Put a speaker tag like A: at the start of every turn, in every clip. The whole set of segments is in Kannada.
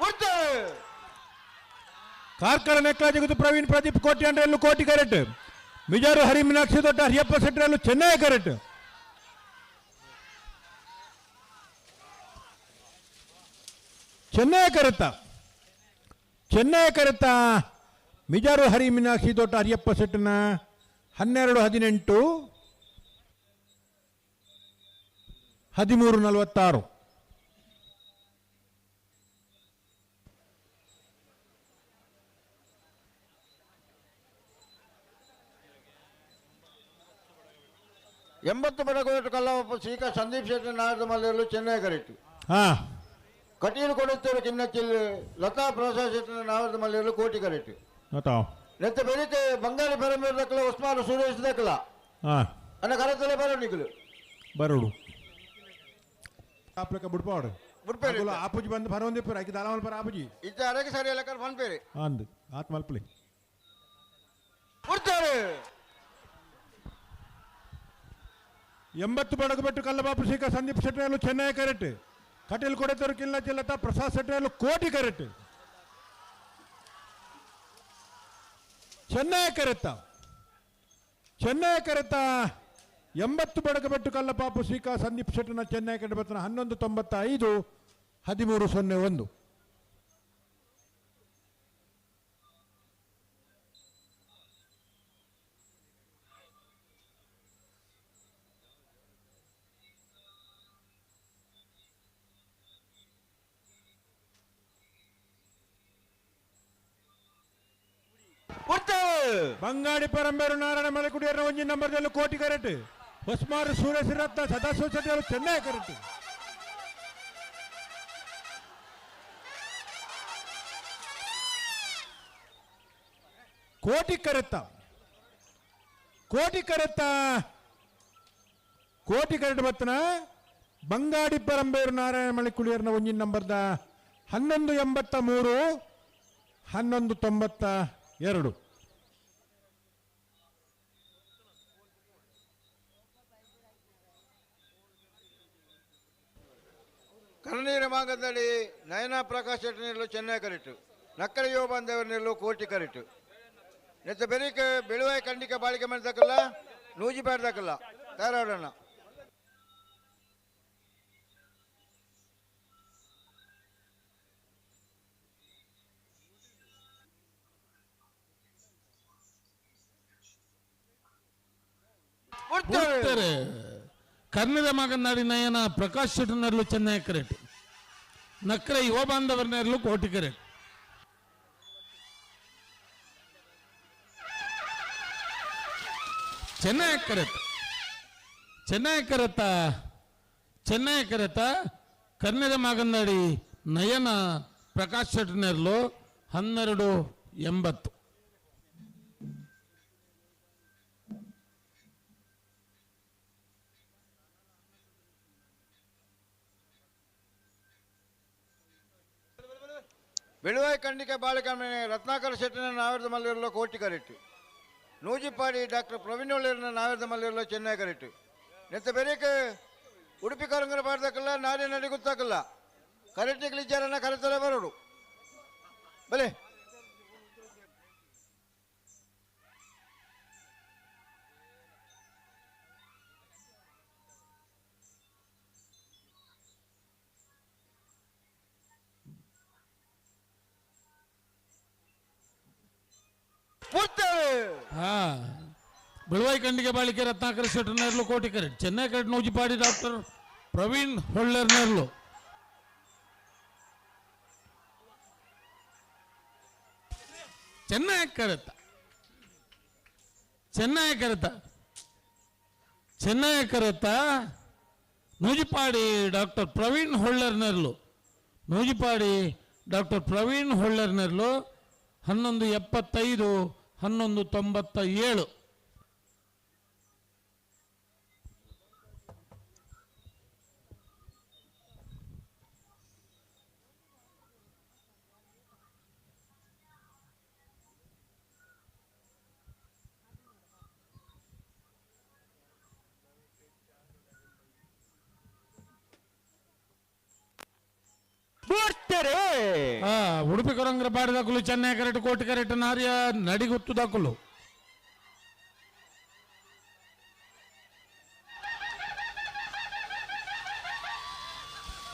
A: ಕೊಡ್ತೇವೆ
B: ಕಾರ್ಕಳ ನೆಕ್ಲ ಜಗದು ಪ್ರವೀಣ್ ಪ್ರದೀಪ್ ಕೋಟಿ ಅಂಡ್ರೆಲ್ಲು ಕೋಟಿ ಕರೆಟ್ ಮಿಜಾರು ಹರಿ ಮೀನಾಕ್ಷಿ ದೊಡ್ಡ ಹರಿಯಪ್ಪ ಸೆಟ್ರಲ್ಲು ಚೆನ್ನೈ ಕರೆಟ್ ಚೆನ್ನೈ ಕರೆತ ಚೆನ್ನೈ ಕರೆತ ಮಿಜಾರು ಹರಿ ಮೀನಾಕ್ಷಿ ದೊಡ್ಡ ಹರಿಯಪ್ಪ ಸೆಟ್ನ ಹನ್ನೆರಡು ಹದಿನೆಂಟು ಹದಿಮೂರು ನಲವತ್ತಾರು.
A: ಎಂಬತ್ತು ಬಡಗೋಟು ಕಲ್ಲಪ್ಪ ಶ್ರೀಕ ಸಂದೀಪ್ ಶೆಟ್ಟಿ ನಾರದ ಮಲ್ಲೆಯಲ್ಲೂ ಚೆನ್ನೈ ಕರೆಕ್ಟ್
B: ಹಾ.
A: ಕಟೀಲು ಕೊಡುತ್ತೇವೆ ಕಿನ್ನಚ್ಚಿಲ್ಲಿ ಲತಾ ಪ್ರಸಾದ್ ಶೆಟ್ಟಿ ನಾರದ ಮಲ್ಲೆಯಲ್ಲೂ ಕೋಟಿ ಕರೆಕ್ಟ್
B: ಗೊತ್ತಾವ
A: ನೆತ್ತ ಬೆಳಿತೆ ಬಂಗಾಳಿ ಪರಮೇರ್ ದಕ್ಕಲ ಉಸ್ಮಾನ್ ಸುರೇಶ್ ದಕ್ಕಲ.
B: ಹಾ.
A: ಅನ್ನ ಕರತಲೆ ಬರೋಣಿಗಳು
B: ಬರೋಡು. ಆಪ್ಲಕ ಬಿಡ್ಪಾಡು
A: ಬಿಡ್ಪೇರಿ
B: ಆಪುಜಿ ಬಂದು ಬರೋಂದಿ ಪುರ ಆಕಿ ದಾಲಮಲ್ ಪರ ಆಪುಜಿ.
A: ಇದ್ದ ಅರಗೆ ಸರಿ ಎಲ್ಲ ಕರ್ ಬಂದ್ಪೇರಿ
B: ಅಂದ್ ಆತ್ ಮಲ್ಪಲಿ
A: ಕೊಡ್ತಾರೆ
B: ಎಂಬತ್ತು ಬಡಗಬೆಟ್ಟು ಕಲ್ಲಬಾಪು ಶ್ರೀಕ ಸಂದೀಪ್ ಶೆಟ್ಟಿಯಲ್ಲೂ ಚೆನ್ನೈ ಕರೆಟ್. ಕಟೀಲ್ ಕೊಡೆತರು ಕಿಲ್ಲ ಚಿಲ್ಲತ ಪ್ರಸಾದ್ ಶೆಟ್ಟಿಯಲ್ಲೂ ಕೋಟಿ ಕರೆಟ್. ಚೆನ್ನೈ ಕರೆತ. ಚೆನ್ನೈ ಕರೆತ ಎಂಬತ್ತು ಬಡಗಬೆಟ್ಟು ಕಲ್ಲಪಾಪು ಸಿಕ್ಕ ಸಂದೀಪ್ ಶೆಟ್ಟಿನ ಚೆನ್ನೈ ಕರೆಬತ್ತನ ಹನ್ನೊಂದು ತೊಂಬತ್ತ ಐದು ಹದಿಮೂರು ಸೊನ್ನೆ ಒಂದು.
A: ಕೊಡ್ತೇವೆ
B: ಬಂಗಾಡಿ ಪರಂಬೇರು ನಾರಾಯಣ ಮಲೆಕುಡಿಯರ ಒಂಜಿ ನಂಬರ್ದಲ್ಲೂ ಕೋಟಿ ಕರೆಕ್ಟ್ ಹೊಸ್ಮಾರು ಸೂರ್ಯ ರತ್ನ ಸದಾಶಿವ ಅವರು ಚೆನ್ನೈ ಕರೆಕ್ಟ್ ಕೋಟಿ ಕರೆತ ಕೋಟಿ ಕರೆತ್ತ. ಕೋಟಿ ಕರೆಟ್ ಬತ್ತನ. ಬಂಗಾಡಿ ಪರಂಬೇರು ನಾರಾಯಣ ಮಲೆಕುಡಿಯರ್ನ ಒಂಜಿನ ನಂಬರ್ದ ಹನ್ನೊಂದು ಎಂಬತ್ತ ಮೂರು, ಹನ್ನೊಂದು ತೊಂಬತ್ತ ಎರಡು.
A: ಕನ್ನೀರ ಭಾಗದಲ್ಲಿ ನಯನ ಪ್ರಕಾಶ್ ಶೆಟ್ಟಿನಲ್ಲೂ ಚೆನ್ನೈ ಕರೆಕ್ಟ್ ನಕ್ಕಲ ಯೋಬಾನ್ ದೇವರನಲ್ಲೂ ಕೋಟಿ ಕರೆಕ್ಟ್ ನೆತ್ತ ಬೆರಿಕ ಬೆಳುವಾಯಿ ಖಂಡಿಕ ಬಾಳಿಕೆ ಮಾಡಿದಕ್ಕಲ್ಲ ನೂಜಿ ಬಾಡ್ದಕ್ಕಲ್ಲ ಧಾರವಾಡಣ್ಣ
C: ಬಿಡ್ತಾರೆ ಕನ್ನಡ ಮಗನಾಡಿ ನಯನ ಪ್ರಕಾಶ್ ಶೆಟ್ಟನರ್ಲು ಚೆನ್ನೈ ಕರೆಟ್ ನಕ್ರ ಯುವ ಬಾಂಧವರನ್ನೆರಲು ಕೋಟಿ ಕರೆಟ್ ಚೆನ್ನೈ ಕರೆಕ್ಟ್ ಚೆನ್ನೈ ಕರೆತ. ಚೆನ್ನೈ ಕರೆತ. ಕನ್ನಡ ಮಗನಾಡಿ ನಯನ ಪ್ರಕಾಶ್ ಶೆಟ್ಟನರ್ಲು ಹನ್ನೆರಡು ಎಂಬತ್ತು.
A: ಬೆಳುವಾಯಿ ಖಂಡಿಕ ಬಾಳಿಕೆ ಮನೆ ರತ್ನಾಕರ ಶೆಟ್ಟಿನ ನಾವಿರದ ಮಲ್ಲಿರಲು ಕೋಟಿ ಕರೆಕ್ಟ್ ನೂಜಿಪಾಡಿ ಡಾಕ್ಟರ್ ಪ್ರವೀಣ್ ಒಳ್ಳೆಯರನ್ನ ನಾವಿರದ ಮಲ್ಲಿರಲು ಚೆನ್ನೈ ಕರೆಕ್ಟ್ ನೆತ್ತ ಬೆರೇಕ ಉಡುಪಿ ಕರಂಗರ ಪಾಡ್ದಕ್ಕಲ್ಲ ನಾರೇ ನಡಿ ಗೊತ್ತಾಕಲ್ಲ ಕರೆಕ್ಟ್ ಕ್ಲಿಚಾರನ್ನ ಕರೆತಲೇ ಬರೋಡು ಬಲೆ ಕೊಡ್ತೇವೆ
C: ಹಾ. ಬೆಳವಾಯಿ ಕಂಡಿಗೆ ಬಾಳಿಕೆ Ratnakara ಶೆಟ್ಟರ್ನೇರ್ಲು Koti correct Chennai correct Nujipadi doctor Praveen ಹೊಳ್ಳೆರ್ನೇರ್ಲು Chennai correct. Chennai correct. Chennai correct. Nujipadi doctor Praveen ಹೊಳ್ಳೆರ್ನೇರ್ಲು Nujipadi doctor Praveen ಹೊಳ್ಳೆರ್ನೇರ್ಲು ಹನ್ನೊಂದು ಎಪ್ಪತ್ತೈದು ಹನ್ನೊಂದು ತೊಂಬತ್ತ ಏಳು.
D: ಬೂರ್ತೆರೆ.
C: ಆ, ಉಡುಪಿ ಕೊರಂಗರ ಬಾಡಿದಾಕಲು ಚೆನ್ನೈ ಕರೆಕ್ಟ್ ಕೋಟಿ ಕರೆಕ್ಟ್ ನಾರ್ಯ ನಡಿಗುತ್ತು ದಾಕಲು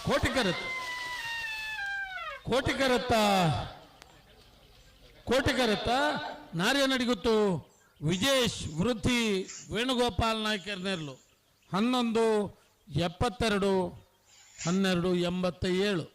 C: ಕೋಟಿ ಕರೆತ್. ಕೋಟಿ ಕರೆತ್ತ. ಕೋಟಿ ಕರೆತ್ತ. ನಾರ್ಯ ನಡಿಗುತ್ತು. ವಿಜೇಶ್ ವೃದ್ಧಿ ವೇಣುಗೋಪಾಲ್ ನಾಯ್ಕರ್ ನಾಯ್ಕರ್ನೆರ್ಲು ಹನ್ನೊಂದು ಎಪ್ಪತ್ತೆರಡು ಹನ್ನೆರಡು ಎಂಬತ್ತ ಏಳು